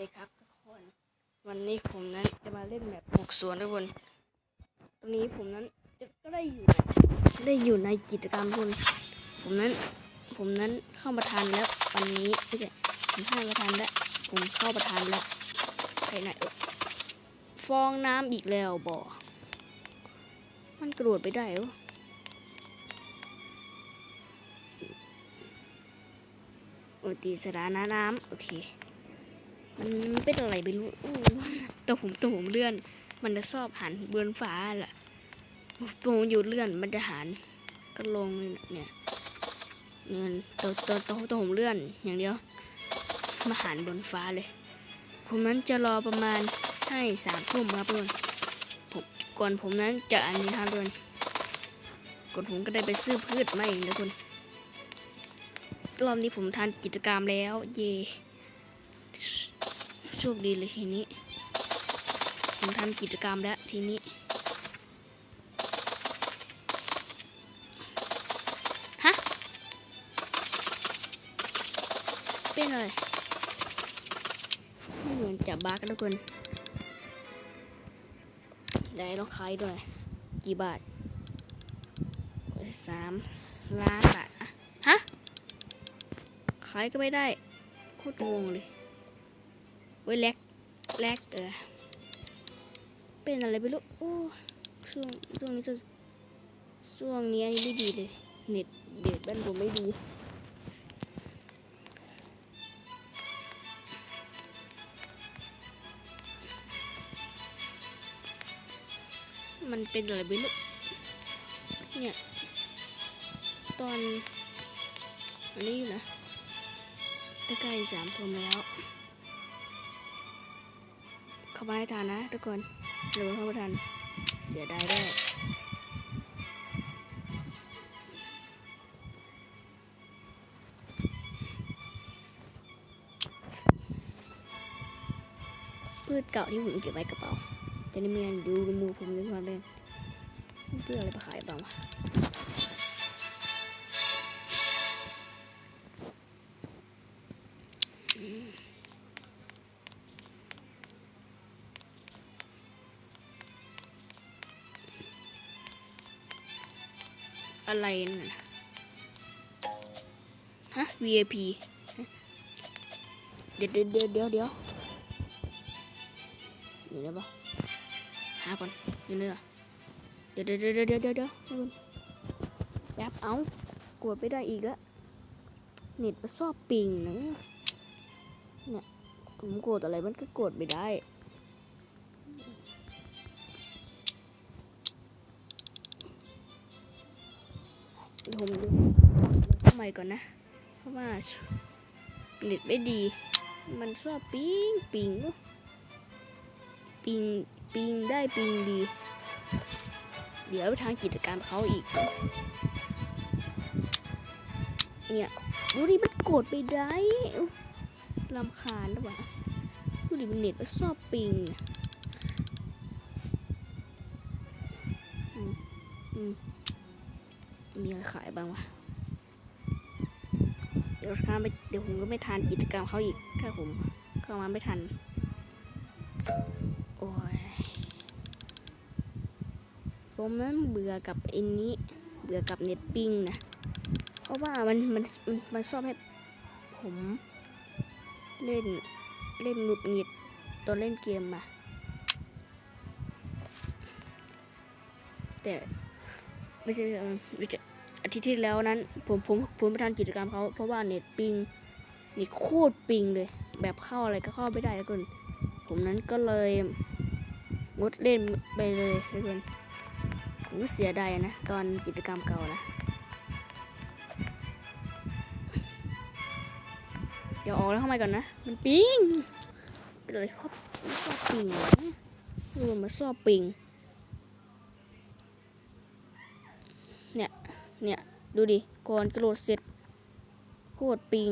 ดีครับทุกคน วันนี้ผมนั้นจะมาเล่นแบบปลูกสวนทุกคนตอนนี้ผมนั้นก็ได้อยู่ได้อยู่ในกิจกรรมทุกคนผมนั้น ผมนั้นเข้าประทานแล้ว วันนี้ไม่ใช่ผมเข้าประทานแล้วผมเข้าประทานแล้วไปไหนเอ่ยฟองน้ำอีกแล้วบ่มันกระโดดไปได้หรอโอตีสถานะน้ำโอเค มันเป็นอะไรไม่รู้ตัวผมตัวผมเลื่อน มันจะชอบหันเบือนฟ้าแหละตัวผมอยู่เลื่อนมันจะหันก็ลงเนี่ยเนี่ยตัวตัวตัวตัวผมเลื่อนอย่างเดียว มาหันบนฟ้าเลย ผมนั้นจะรอประมาณให้สามทุ่มครับเพื่อนผมก่อนผมนั้นจะอันนี้ครับเพื่อนก่อนผมก็ได้ไปซื้อพืชมาเองนะคุณรอบนี้ผมทานกิจกรรมแล้ว เย่ โชคดีเลยทีนี้ ผมทำกิจกรรมแล้วทีนี้ ฮะ เป็นอะไรไม่เหมือนจับบากันทุกคนได้ต้องขายด้วย กี่บาทสามล้านบาท ฮะ ขายก็ไม่ได้ โคตรงงเลย เว้ยแลกแลกเออเป็นอะไรไม่รู้โอ้ช่วงช่วงนี้จะช่วงนี้ไม่ดีเลย เน็ตเด็ดบ้านผมไม่ดีมันเป็นอะไรไม่รู้เนี่ย ตอน อันนี้อยู่นะ ใกล้ๆสามทุ่มแล้ว เข้ามาให้ทานนะทุกคนหรือว่าเข้ามาทานเสียดายด้วยพืชเก่าที่ผมเก็บไว้กระเป๋าจะได้มีอันดูมูผมนึกว่าเล่นเพื่ออะไรไปขายบ้าง อะไรนะฮะ VIP เดี๋ยวเดี๋ยวเดี๋ยวเดี๋ยวเดี๋ยวอยู่ได้ปะหาก่อนอยู่เนื้อเดี๋ยวเดี๋ยวเดี๋ยวเดี๋ยวเดี๋ยวเดี๋ยวแป๊บเอากดไปได้อีกแล้วเน็ตมันชอบปิงนะเนี่ยผมกดอะไรมันก็กดไม่ได้ ผมดูทำไมก่อนนะ เพราะว่าเน็ตไม่ดี มันชอบปิงปิงปิงปิงได้ปิงดี เดี๋ยวไปทางกิจกรรมเขาอีก เนี่ยดูดิมันกดไปได้ลำคาญหรือเปล่าดูดิมันเน็ตมันชอบปิงอืมอืม มีอะไรขายบ้างวะ เดี๋ยวข้าไม่เดี๋ยวผมก็ไม่ทันกิจกรรมเขาอีกถ้าผมเข้ามาไม่ทัน โอ้ย ผมนั้นเบื่อกับไอ้นี้ เบื่อกับเน็ตปิ้งนะ เพราะว่ามันมันมันมันชอบให้ผม เล่นเล่นหงุดหงิดตอนเล่นเกมมาแต่ไม่ใช่เออไม่ใช่ อาทิตย์ที่แล้วนั้น ผมผมผมไปทำกิจกรรมเขาเพราะว่าเน็ตปิงนี่โคตรปิงเลย แบบเข้าอะไรก็เข้าไม่ได้ทุกคนผมนั้นก็เลยงดเล่นไปเลยทุกคนผมก็เสียดายนะ ตอนกิจกรรมเก่านะเดี๋ยวออกแล้วเข้ามาก่อนนะ มันปิงเป็นอะไรชอบชอบปิงวะเออมาชอบปิงเนี่ย เนี่ย ดูดิ ก่อนกระโดดเสร็จโคตรปิง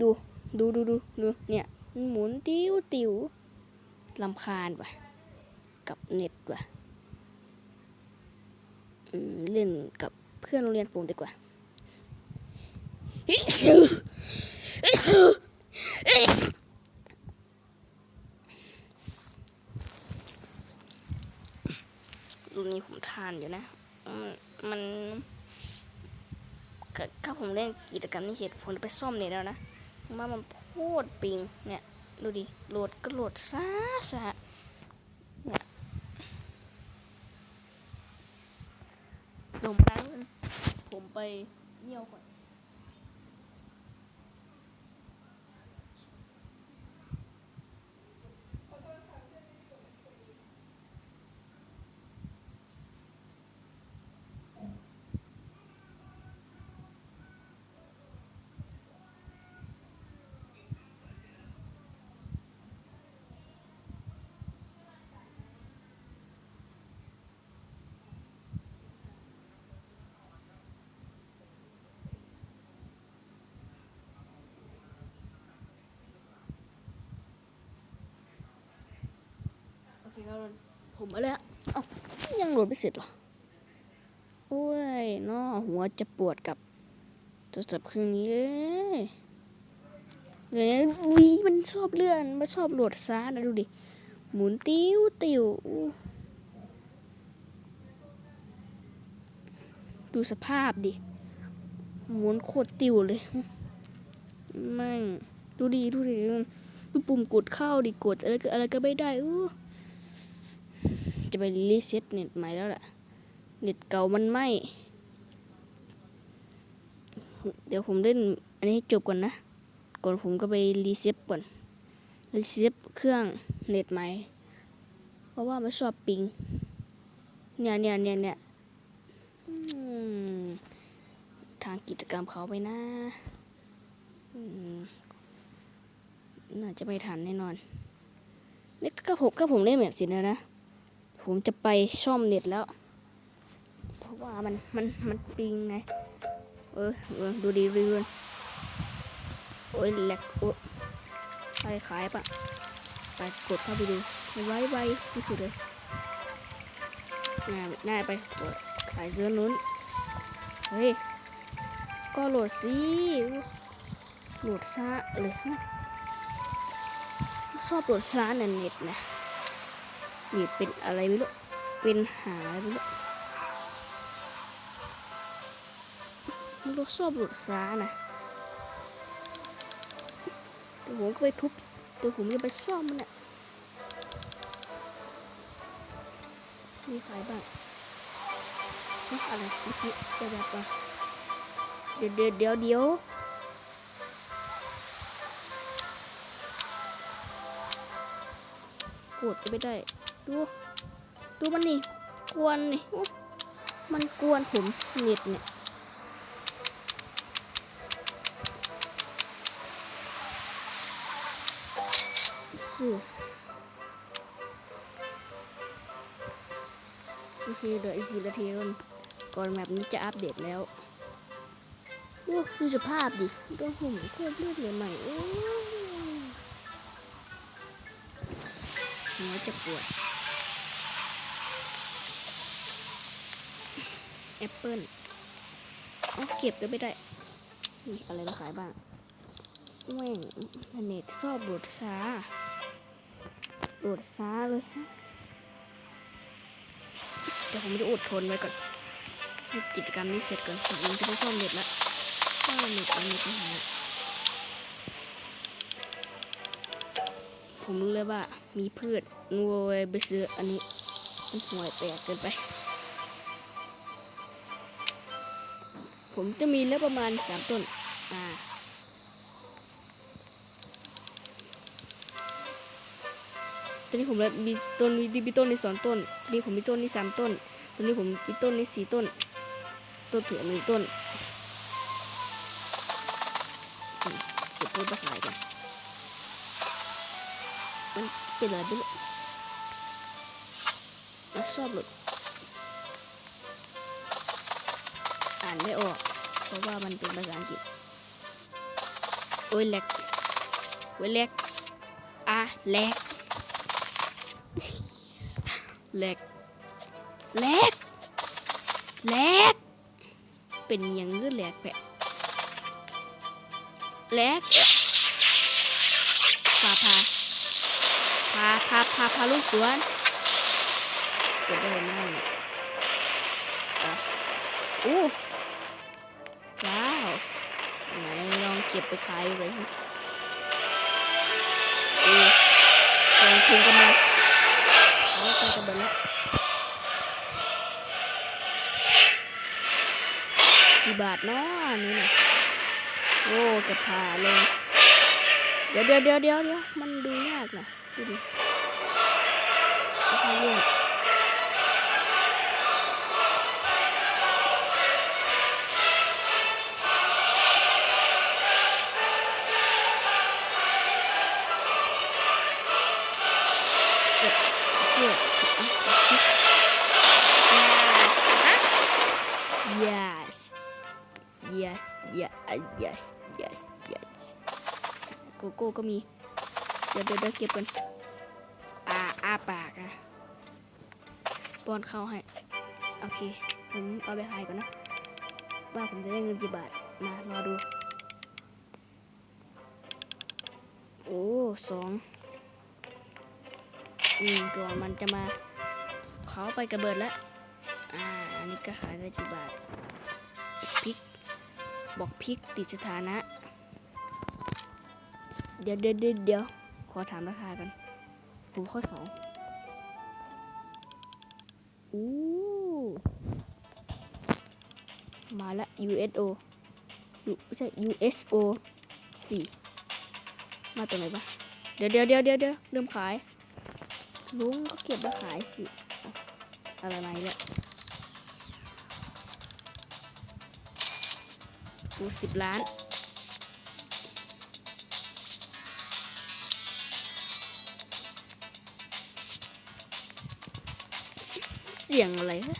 ดูดูดูดูดูเนี่ยมันหมุนติ้วติ้วลำคาญว่ะ กับเน็ตว่ะเล่นกับเพื่อนโรงเรียนผมดีกว่ารุ่นนี้ ผ่านอยู่นะมมันถ้าผมเล่นกิจกรรมนี้เสร็จผมจะไปซ่อมเน็ตแล้วนะว่ามันโคตรปิงเนี่ย ดูดิโหลดก็โหลดซ่าซ่าเนี่ยลงไปแล้วผมไปเยี่ยวก่อน โอเคครับผมมาแล้วเอ้ายังโหลดไม่เสร็จเหรอโอ้ยน้อหัวจะปวดกับโทรศัพท์เครื่องนี้เลยเลยวิมันชอบเลื่อนมันชอบโหลดซ้านะดูดิ หมุนติ้วติ้วดูสภาพดิ หมุนโคตรติ้วเลยแม่งดูดิดูดิดูปุ่มกดเข้าดิกดอะไรก็อะไรก็ไม่ได้อู้ จะไปรีเซ็ตเน็ตใหม่แล้วล่ะเน็ตเก่ามันไหมเดี๋ยวผมเล่นอันนี้จบก่อนนะ ก่อนผมก็ไปรีเซ็ตก่อน รีเซ็ตเครื่องเน็ตใหม่ เพราะว่ามันชอบปิง เนี่ยเนี่ยเนี่ยเนี่ยทางกิจกรรมเขาไปนะน่าจะไม่ทันแน่นอนนี่ก็ผมก็ผมเล่นแบบสินแล้วนะ ผมจะไปซ่อมเน็ตแล้ว เพราะว่ามันมันมันปิงไง เออเออดูดีรีวนโอ้ยแหลกโอ้ไปขายปะไปกดเข้าไปดูไว้ไว้ที่สุดเลยน่าน่าไปกดขายเสื้อนู้น เฮ้ย ก็โหลดสิโหลดซะเลยชอบโหลดซะน่ะเน็ตนะ นี่เป็นอะไรไม่รู้ เป็นหาไม่รู้มันรถชอบหลุดซ้านะเดี๋ยวผมก็ไปทุบเดี๋ยวผมจะไปซ่อมมันน่ะมีใครบ้างอะไรเมื่อกี้เดี๋ยวแบบว่าเดี๋ยวเดี๋ยวเดี๋ยวเดี๋ยวกดจะไม่ได้ ดู ดูมันนี่กวนนี่มันกวนผมเน็ตเนี่ยสู้โอเคเดี๋ยวอีกสิบนาทีก่อนก่อนแมปนี้จะอัปเดตแล้วดูดูสภาพดิก็ผมโคตรเลือดเลยใหม่โอ้ยหัวจะปวด อปเปิลเอาเก็บก็ไม่ได้นี่อะไรมาขายบ้างแม่งเน็ตชอบโหลดช้าโหลดช้าเลยฮะเดี๋ยวผมจะอดทนไว้ก่อนให้กิจกรรมนี้เสร็จก่อนผมจะไปซ่อมเน็ตละว่าเน็ตมันมีปัญหาผมรู้เลยว่ามีพืชนูเวไปซื้ออันนี้มันห่วยแตกเกินไป ผมจะมีแล้วประมาณสามต้น อ่า ตอนนี้ผมมีต้นมีมีต้นในสองต้น ตอนนี้ผมมีต้นในสามต้น ตอนนี้ผมมีต้นในสี่ต้น ต้นถั่วหนึ่งต้นเก็บต้นไปขายกันมันเป็นอะไรไม่รู้แล้วชอบหลุด อ่านไม่ออก เพราะว่ามันเป็นภาษาอังกฤษ โอ้ยแหลกโอ้ยแหลกอะแหลกแหลกแหลกแหลกเป็นยังเงือแหลกแปะแหลกพาพาพาพาพาพาลูกสวนเก็บได้ไหมอะอู้ ก็บไปขายเลยฮะอู้กำลังพิงกันมาเอาไปกันเบิดแล้วกี่บาทเนาะนี่นะโอ้เก็บผ่าเลยเดี๋ยวเดี๋ยวเดี๋ยวเดี๋ยวเดี๋ยวมันดูยากนะดูดิ yes yes yes yes yes โกโก้ก็มี เดี๋ยวเดี๋ยวเก็บกันอ่าอ้าปากอะป้อนข้าให้ โอเค ผมเอาไปขายก่อนนะ ว่าผมจะได้เงินกี่บาท มารอดู โอ้สองอืมก่อนมันจะมา เขาไปกระเบิดแล้ว อ่า อันนี้ก็ขายได้กี่บาท บอกพิกติดสถานะ เดี๋ยวเดี๋ยวเดี๋ยว ขอถามราคากัน ผมข้อสองอู้มาละ USO ยูไม่ใช่ USO สี่มาตัวไหนปะเดี๋ยวเดี๋ยวเดี๋ยวเดี๋ยวเดี๋ยวเริ่มขาย ลุงก็เก็บมาขายสิ อะไรไหนเนี่ย สิบล้านเสียงอะไรฮะ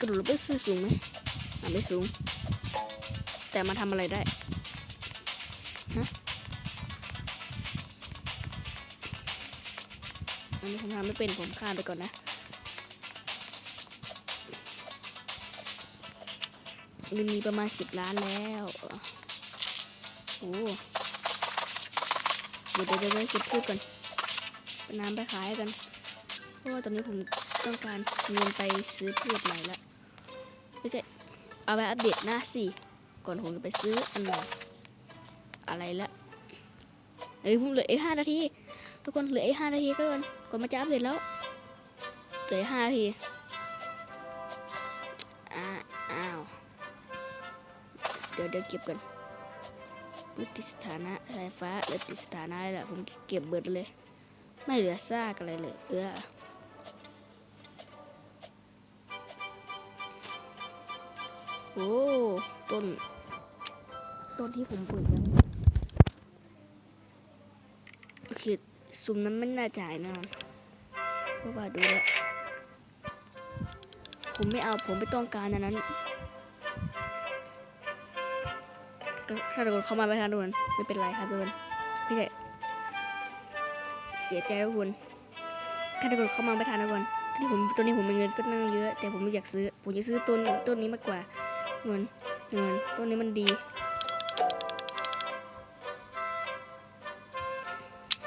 กระโดดไปสูงสูงไหมอะไม่สูง แต่มาทำอะไรได้ฮะอันนี้ผมทำไม่เป็นผมข้ามไปก่อนนะ มีมีประมาณสิบล้านแล้วโอ้เดี๋ยวเดี๋ยวเดี๋ยวเก็บพูดก่อนเอาน้ำไปขายกันเพราะว่าตอนนี้ผมต้องการเงินไปซื้อพืชใหม่ละไม่ใช่เอาไปอัปเดตหน้าสิก่อนผมจะไปซื้ออันใหม่อะไรละเอ้ยผมเหลืออีกห้านาทีทุกคนเหลืออีกห้านาทีก็ก่อนก่อนมาจะอัปเดตแล้วเหลืออีกห้านาที ดี๋ยวเดี๋ยวเก็บกันปืนติดสถานะสายฟ้าเลือติดสถานะอะไรล่ะผมเก็บเบิดเลย ไม่เหลือซากอะไรเลย เออโอ้ต้น ต้นที่ผมปลูกแล้วโอเคซุมนั้นไม่น่าจ่ายน่นเพราะว่าดูแล้วผมไม่เอาผมไม่ต้องการอันนั้น ถ้าโดนเข้ามาไม่ทันโดนไม่เป็นไรครับโดนพี่ใช่เสียใจทุกคนถ้าโดนเข้ามาไม่ทันทุกคนที่ผมตัวนี้ผมมีเงินก็นั่งเยอะ แต่ผมไม่อยากซื้อ ผมจะซื้อต้นต้นนี้มากกว่าเงินเงินต้นนี้มันดี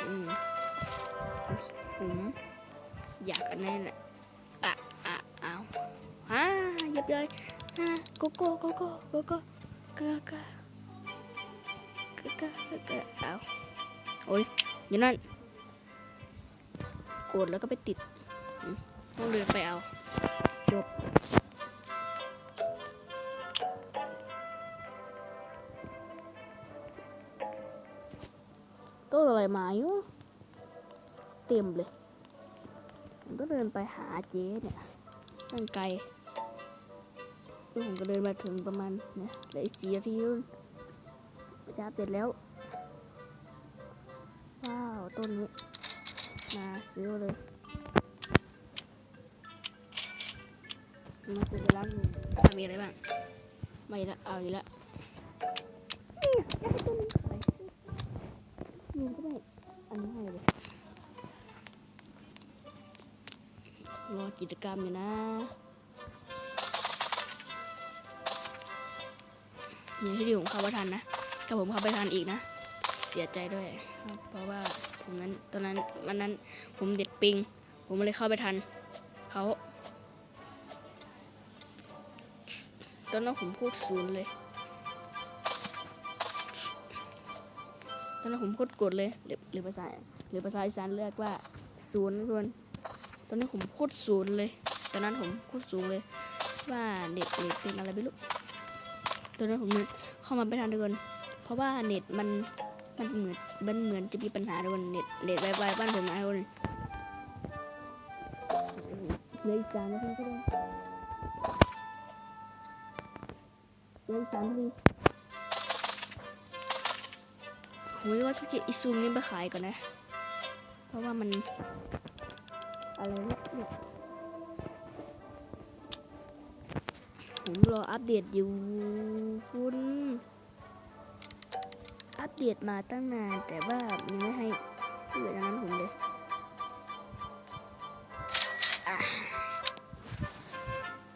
อืมผมอยากอันนั้แหละอะอะเอาฮ่าเยับเลยฮ่าโกโก้โกโก้โกโก้กะกะ กะกะกะกะเอาโอ้ยอยู่นั่นกดแล้วก็ไปติด ต้องเดินไปเอา จบ ต้นอะไรมาอยู่ เต็มเลยผมก็เดินไปหาเจ๊เนี่ยตั้งไกลเออผมก็เดินมาถึงประมาณเนี่ยเหลืออีกสี่นาทีนู่น จะเสร็จแล้ว ว้าว ต้นนี้ มาซื้อเลยมาซื้อร้านหนึ่งมีอะไรบ้างไม่ละเอาอีกละนี่ก็ไม่อันนี้ให้เลยรอกิจกรรมอยู่นะนี่ที่ดีผมเข้าไปทันนะ ถ้าผมเข้าไปทันอีกนะ เสียใจด้วย เพราะว่าผมนั้นตอนนั้นวันนั้นผมเด็ดปิง ผมเลยเข้าไปทันเขาตอนนั้นผมพูดศูนย์เลยตอนนั้นผมโคตรกดเลยหรือหรือภาษาหรือภาษาอีสานเรียกว่าศูนย์ทุกคนตอนนี้ผมโคตรศูนย์เลย ตอนนั้นผมโคตรสูงเลย ว่าเน็ตเน็ตเป็นอะไรไม่รู้ตอนนั้นผมเข้ามาไม่ทันทุกคน ราะว่าเน็ตมันมันเหมือนมันเหมือนจะมีปัญหาทุกคนเน็ตเน็ตไวไวบ้านผมนะทุกคนเลืออีกสามนาทีทุกคนเลืออีกสามนาทีผมว่าธุรกิจอีซูมนี่มาขายก่อนนะ เพราะว่ามัน อะไรเนี่ยผมรออัปเดตอยู่คุณ อัปเดมาตั้งนาน แต่ว่ายังไม่ให้เกิดอย่างนั้นผมเลยอะ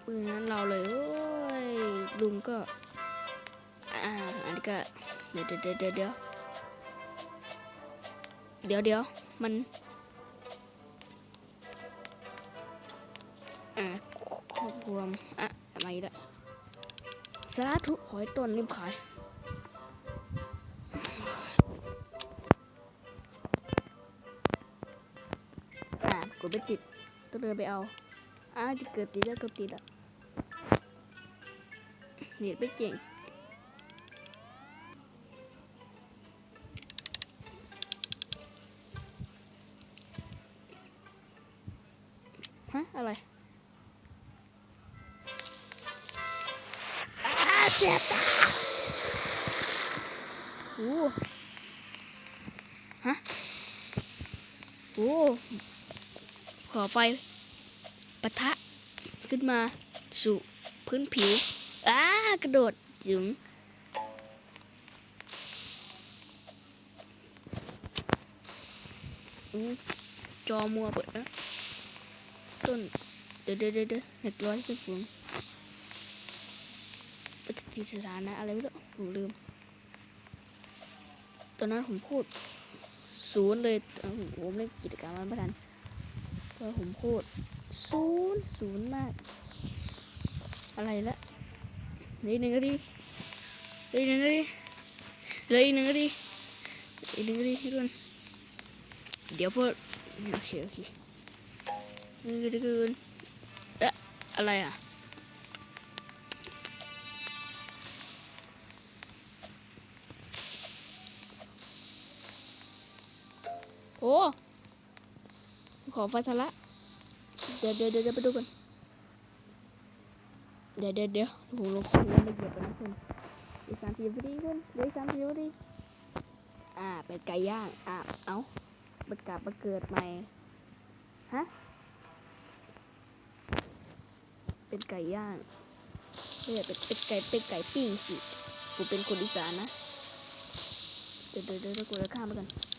เมื่อนั้นเราเลยโอ้ยลุงก็อ่าอันนี้ก็เดี๋ยวเดี๋ยวเดี๋ยวเดี๋ยวเดี๋ยวเดี๋ยวมันอ่าครอบรวมอะอะไรละสาธุขอให้ต้นรีบขาย ไปติดต้องเดินไปเอาอ่าจะเกิดติดแล้วก็ติดอะเน็ตไม่เก่งฮะอะไรอาเสียตาโอ้ฮะโอ้ อไฟปะทะขึ้นมาสู่พื้นผิวอ้ากระโดดจึงจอมัวเปิดนะต้น เดี๋ยวเดี๋ยวเดี๋ยวเห็ดร้อยขึ้นสูงปฏิสถานะอะไรไม่รู้ผมลืม ตอนนั้นผมพูดศูนย์เลยเอ้าผมเล่นกิจกรรมมันไม่ทัน ตอนผมพูดศูนย์ศูนย์มาก อะไรละเหลือหนึ่งนาทีเหลือหนึ่งนาทีเหลืออีกหนึ่งนาทีเลืออีกหนึ่งนาทีทุกคนเดี๋ยวพวกโอเคโอเคนี่คือคือเอ๊ะอะไรอะโอ้ ขอไฟทะละเดี๋ยวเดี๋ยวเดี๋ยวไปดูกันเดี๋ยวเดี๋ยวเดี๋ยวผมลงคูละเอียดไปนะคุณอีกสามสิบนาทีคุณเหลืออีกสามสิบนาทีอ่าเป็นไก่ย่างอ่าเอามันกลับมาเกิดใหม่ฮะเป็นไก่ย่างไม่ใช่เป็นเป็นไก่เป็นไก่ปิ้งสิกูเป็นคนอีสานนะเดี๋ยวเดี๋ยวเดี๋ยวกูจะข้ามไปกัน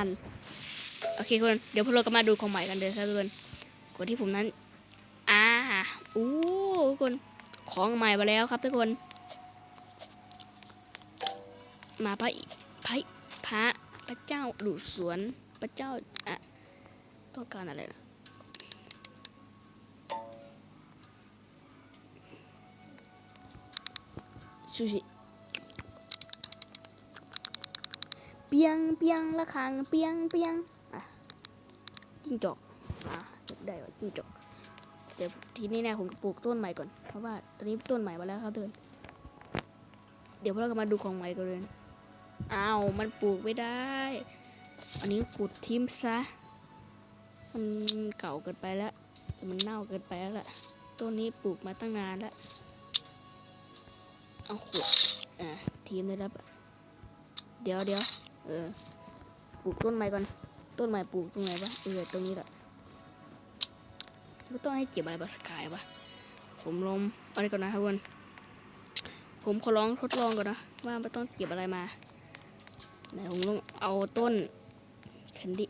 ทัน โอเคคนเดี๋ยวพวกเราก็มาดูของใหม่กันเดี๋ยวครับทุกคนกดที่ผมนั้น อ่าอู้ทุกคนของใหม่มาแล้วครับทุกคน มาพระพระพระพระเจ้าดุสวนพระเจ้าอะต้องการอะไรนะซูชิ เปียงเปียงละครังเปียงเปียงอะจิ้งจอกอะได้ว่าจิ้งจอกเดี๋ยวทีนี้เนี่ยผมปลูกต้นใหม่ก่อนเพราะว่าตอนนี้ต้นใหม่มาแล้วครับเดิน เดี๋ยวพวกเราก็มาดูของใหม่กันเลยอ้าวมันปลูกไม่ได้ อันนี้ขุดทิมซะมันเก่าเกินไปแล้วมันเน่าเกินไปแล้วล่ะต้นนี้ปลูกมาตั้งนานแล้วเอาขุดอ่าทีมเลยครับเดี๋ยวเดี๋ยว เออ ปลูกต้นใหม่ก่อน ต้นใหม่ปลูกตรงไหนวะเออตรงนี้แหละไม่ต้องให้เก็บอะไรบาสกายวะผมลงอะไรก่อนนะทุกคนผมขอลองทดลองก่อนนะ ว่าไม่ต้องเก็บอะไรมาไหนผมต้องเอาต้นแคนดี้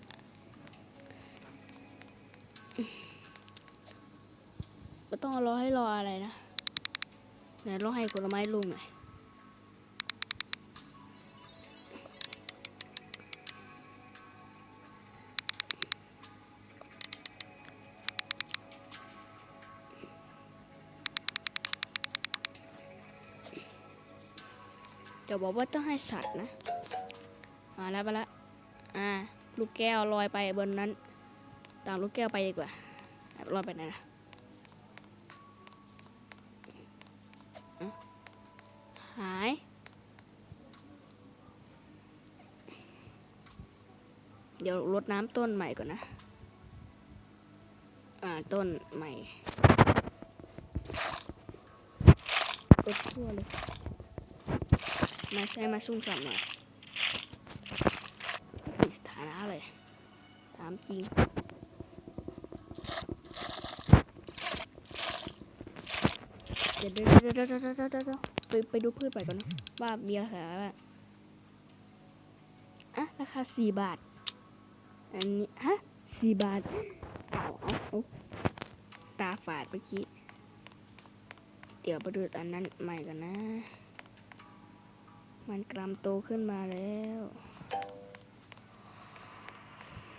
ไม่ต้องรอให้รออะไรนะไหนรอให้ผลไม้ลุงหน่อย ดี๋ยวบอกว่าต้องให้สัตว์นะมาแล้วมาแล้วอ่าลูกแก้วลอยไปบนนั้น ตามลูกแก้วไปดีกว่าลอยไปไหนนะอะหายเดี๋ยวรดน้ำต้นใหม่ก่อนนะ อ่า ต้นใหม่รดทั่วเลย มาใช้มาซุ่มสับหน่อยมีสถานะเลย ถามจริงเดี๋ยวเดี๋ยวเดี๋ยวเดี๋ยวเดี๋ยวเดี๋ยวเดี๋ยวไปไปดูพืชไปก่อนนะว่ามีราคาบ้างอะราคาสี่บาท อันนี้ฮะสี่บาทเอาเอาตาฝาดเมื่อกี้ เดี๋ยวไปดูอันนั้นใหม่กันนะ มันกรัมโตขึ้นมาแล้ว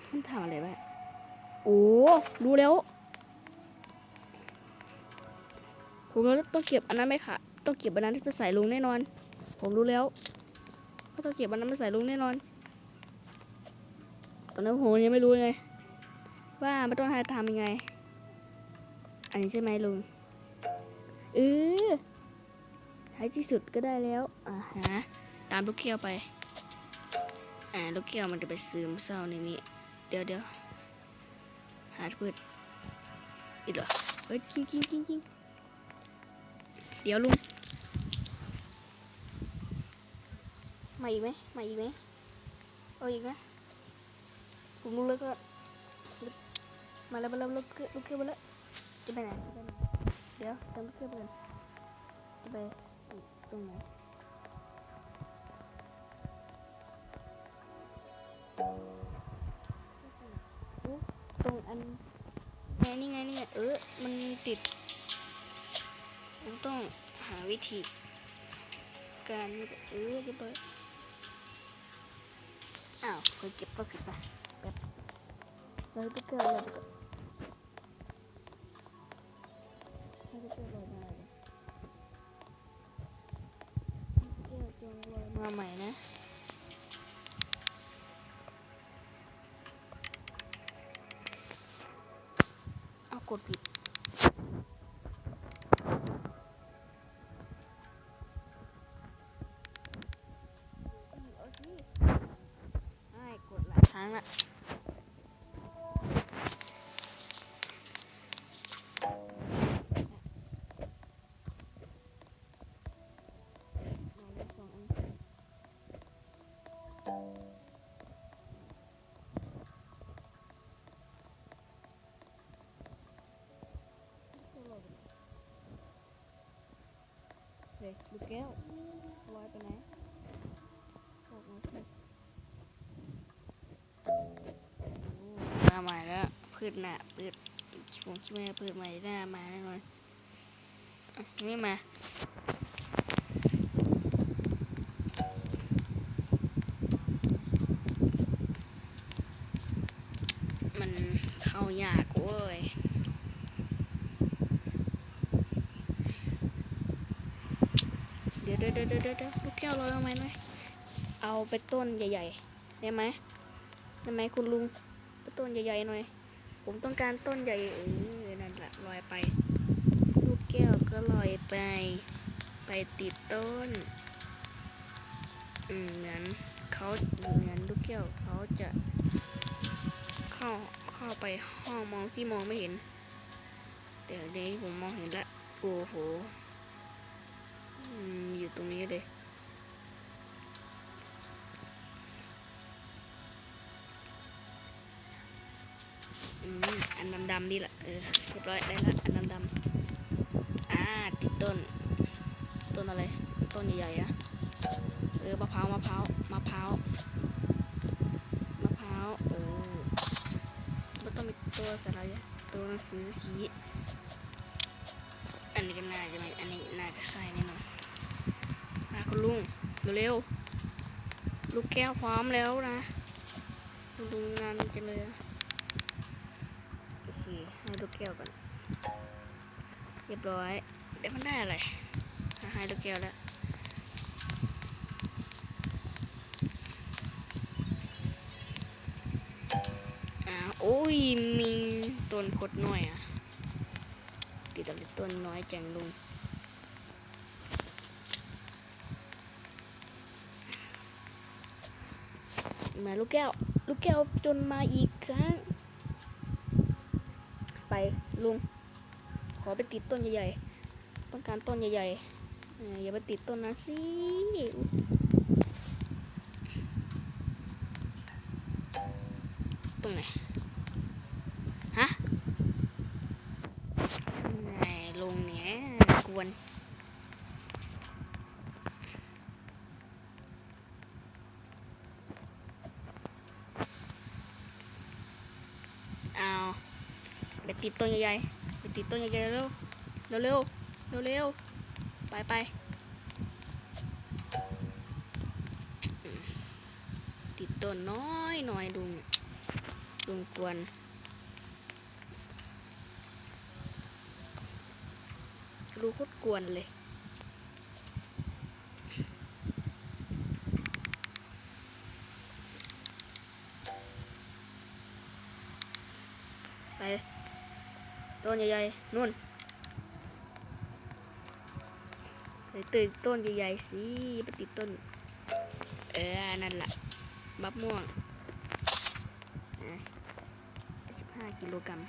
มันทำอะไรบ้างโอ้รู้แล้ว ผมต้องเก็บอันนั้นไหมคะต้องเก็บอันนั้นไปใส่ลุงแน่นอน ผมรู้แล้วก็ต้องเก็บอันนั้นไปใส่ลุงแน่นอน ตอนนั้นผมยังไม่รู้ไง ว่าไม่ต้องให้ทำยังไง อันนี้ใช่ไหมลุงเออท้ายที่สุดก็ได้แล้ว อ่าฮะ ตามลูกเกี้ยวไป อ่า ลูกเกี้ยวมันจะไปซึมเศร้าในนี้ เดี๋ยวเดี๋ยวหาพืชอีกเหรอ เฮ้ยจริงจริงจริงจริงเดี๋ยวลุง มาอีกไหมมาอีกไหมเอาอีกไหมผมรู้แล้วก็มาแล้วมาแล้วลูกเกี้ยวลูกเกี้ยวมาแล้วจะไปไหนจะไปไหนเดี๋ยวตามลูกเกี้ยวไปกันจะไปตรงไหน ตรงอันไงนี่ไงนี่ไงเออมันติดผมต้องหาวิธี การนี่เออเรียบร้อยอ้าวเคยเก็บก็เก็บไปแบบเราไปเกิดอะไรก่อนเราไปเกิดอะไรมาเลยเกิดตัวลอยมาใหม่นะ กดผิด เด็กลูกแก้วลอยไปไหนออกมาสิมาใหม่แล้วพืชหนาพืชผมคิดว่าพืชใหม่หน้ามาแน่นอนอะไม่มา มันเข้ายากเว้ย เดี๋ยวเดี๋ยวเดี๋ยวเดะลูกแก้วลอยมาไหมไหมเอาไปต้นใหญ่ๆได้ไหมได้ไหมคุณลุงไปต้นใหญ่ๆหน่อย ผมต้องการต้นใหญ่เออนั่นแหละลอยไป ลูกแก้วก็ลอยไป ไปติดต้นอืมเหมือนเขาเหมือนลูกแก้วเขาจะ เข้าเข้าไปห้องมองที่มองไม่เห็น แต่เดี๋ยวนี้ผมมองเห็นแล้วโอ้โห อยู่ตรงนี้เลย อันดำดำนี่แหละ เออ เรียบร้อยได้ละ อันดำดำอ่า ติดต้น ต้นอะไร ต้นใหญ่ๆนะเออ มะพร้าว มะพร้าว มะพร้าว มะพร้าว เออมันต้องมีตัวสระยะตัวหนังสือขีอันนี้ก็น่าจะไม่อันนี้น่าจะใช่แน่นอน คุณลุงเร็วๆลูกแก้วพร้อมแล้วนะคุณลุงนานจังเลยโอเคให้ลูกแก้วก่อนเรียบร้อยเดี๋ยวมันได้อะไรให้ลูกแก้วแล้วอ่าโอ้ยมีต้นคดน้อยอะติดอะไรต้นน้อยจังลุง มาลูกแก้ว ลูกแก้วจนมาอีกครั้ง ไปลุง ขอไปติดต้นใหญ่ๆ ต้องการต้นใหญ่ๆเอ่ออย่าไปติดต้นนั้นสิตรงไหน ฮะไหนลงเนี่ยกวน เอาไป ติดต้นใหญ่ๆไปติดต้นใหญ่ๆเร็วเร็วเร็วเร็วไปไปติดต้นน้อยหน่อยดุงดุงกวนรู้โคตรกวนเลย ไป ต้นใหญ่ๆนู่นไปติดต้นใหญ่ๆสิไปติดต้น เออ นั่นแหละบับม่วงสิบห้ากิโลกรัม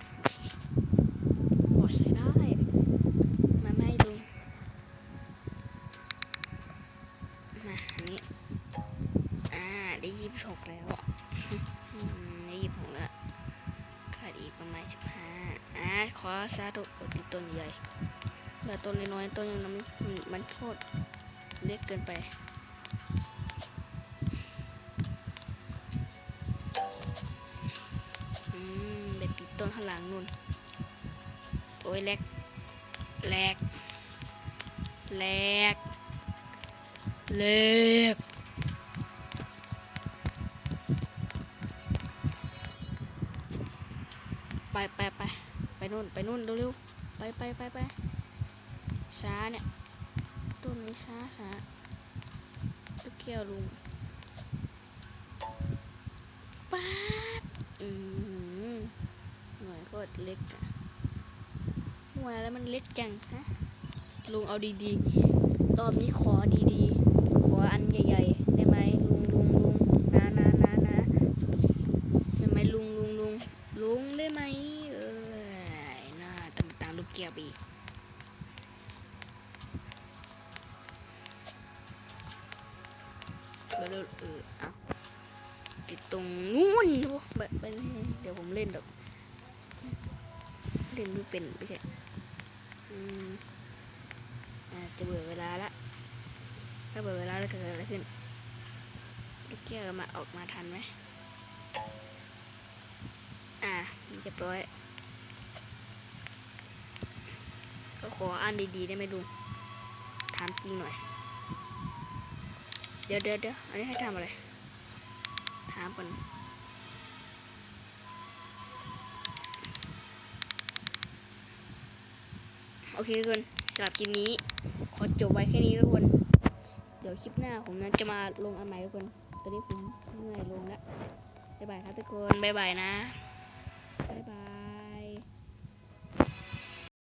าซาตุติดต้นใหญ่แบบต้นน้อยๆต้นนั้นมันมันโทษเล็กเกินไปอืมเบ็ดติดต้นข้างหลังนู่นโอ้ยแลกแลกแลกแลกไปไปไป นู่นไปนู่นเร็วๆไปไปไปไปช้าเนี่ยต้นนี้ช้าช้าตะเกียวลุงป๊าดอืมหน่วยโคตรเล็กอะหัวแล้วมันเล็กจังฮะลุงเอาดีๆรอบนี้ขอดี เร็วเออเอาติดตรงนู้นโอ้ไปไปเดี๋ยวผมเล่นแบบเล่นไม่เป็นไม่ใช่อืมอ่าจะเบื่อเวลาละถ้าเบื่อเวลาแล้วเกิดอะไรขึ้นลูกแก้วมาออกมาทันไหมอ่าเรียบร้อยก็ขออ่านดีๆได้ไหมลุงถามจริงหน่อย ดี๋ยวเดี๋ยวเดี๋ยวอันนี้ให้ทำอะไร ถามก่อนโอเคทุกคนสำหรับคลิปนี้ ขอจบไว้แค่นี้ทุกคน เดี๋ยวคลิปหน้าผมนั้นจะมาลงอันใหม่ทุกคน ตอนนี้ผมเหนื่อยลงแล้ว บ๊ายบายครับทุกคน บ๊ายบายนะ